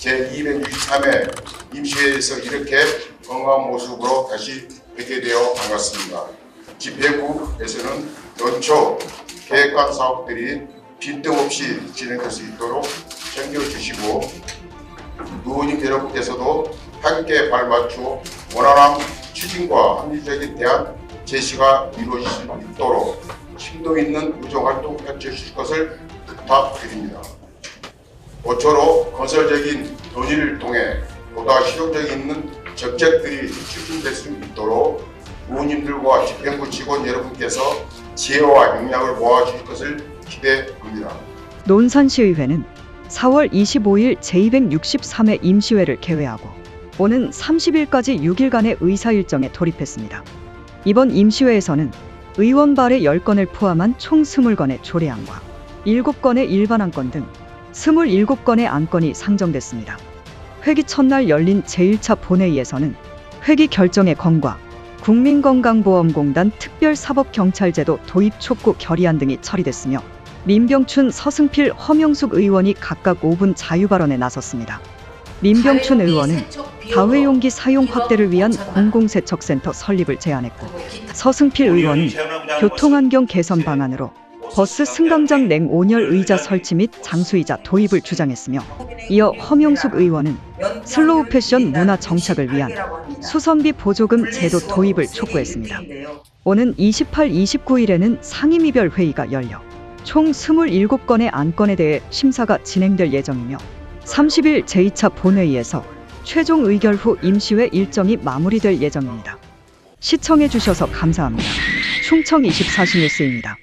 제263회 임시회에서 이렇게 건강한 모습으로 다시 뵙게 되어 반갑습니다. 집회국에서는 연초 계획관 사업들이 빈틈없이 진행될 수 있도록 챙겨주시고 여러분께서도 함께 발맞추어 원활한 추진과 합리적인 대안 제시가 이루어질 수 있도록 심도 있는 의정활동 펼쳐주실 것을 부탁드립니다. 모쪼록 건설적인 논의를 통해 보다 실용적인 정책들이 추진될 수 있도록 의원님들과 집행부 직원 여러분께서 지혜와 역량을 모아주실 것을 기대합니다. 논산시의회는 4월 25일 제263회 임시회를 개회하고 오는 30일까지 6일간의 의사 일정에 돌입했습니다. 이번 임시회에서는 의원 발의 10건을 포함한 총 20건의 조례안과 7건의 일반 안건 등 27건의 안건이 상정됐습니다. 회기 첫날 열린 제1차 본회의에서는 회기 결정의 건과 국민건강보험공단 특별사법경찰제도 도입 촉구 결의안 등이 처리됐으며 민병춘, 서승필, 허명숙 의원이 각각 5분 자유발언에 나섰습니다. 민병춘 의원은 다회용기 사용 확대를 위한 공공세척센터 설립을 제안했고 서승필 의원은 교통환경 개선 방안으로 버스 승강장 냉 온열 의자 설치 및 장수의자 도입을 주장했으며 이어 허명숙 의원은 슬로우 패션 문화 정착을 위한 수선비 보조금 제도 도입을 촉구했습니다. 오는 28, 29일에는 상임위별 회의가 열려 총 27건의 안건에 대해 심사가 진행될 예정이며 30일 제2차 본회의에서 최종 의결 후 임시회 일정이 마무리될 예정입니다. 시청해 주셔서 감사합니다. 충청 24시 뉴스입니다.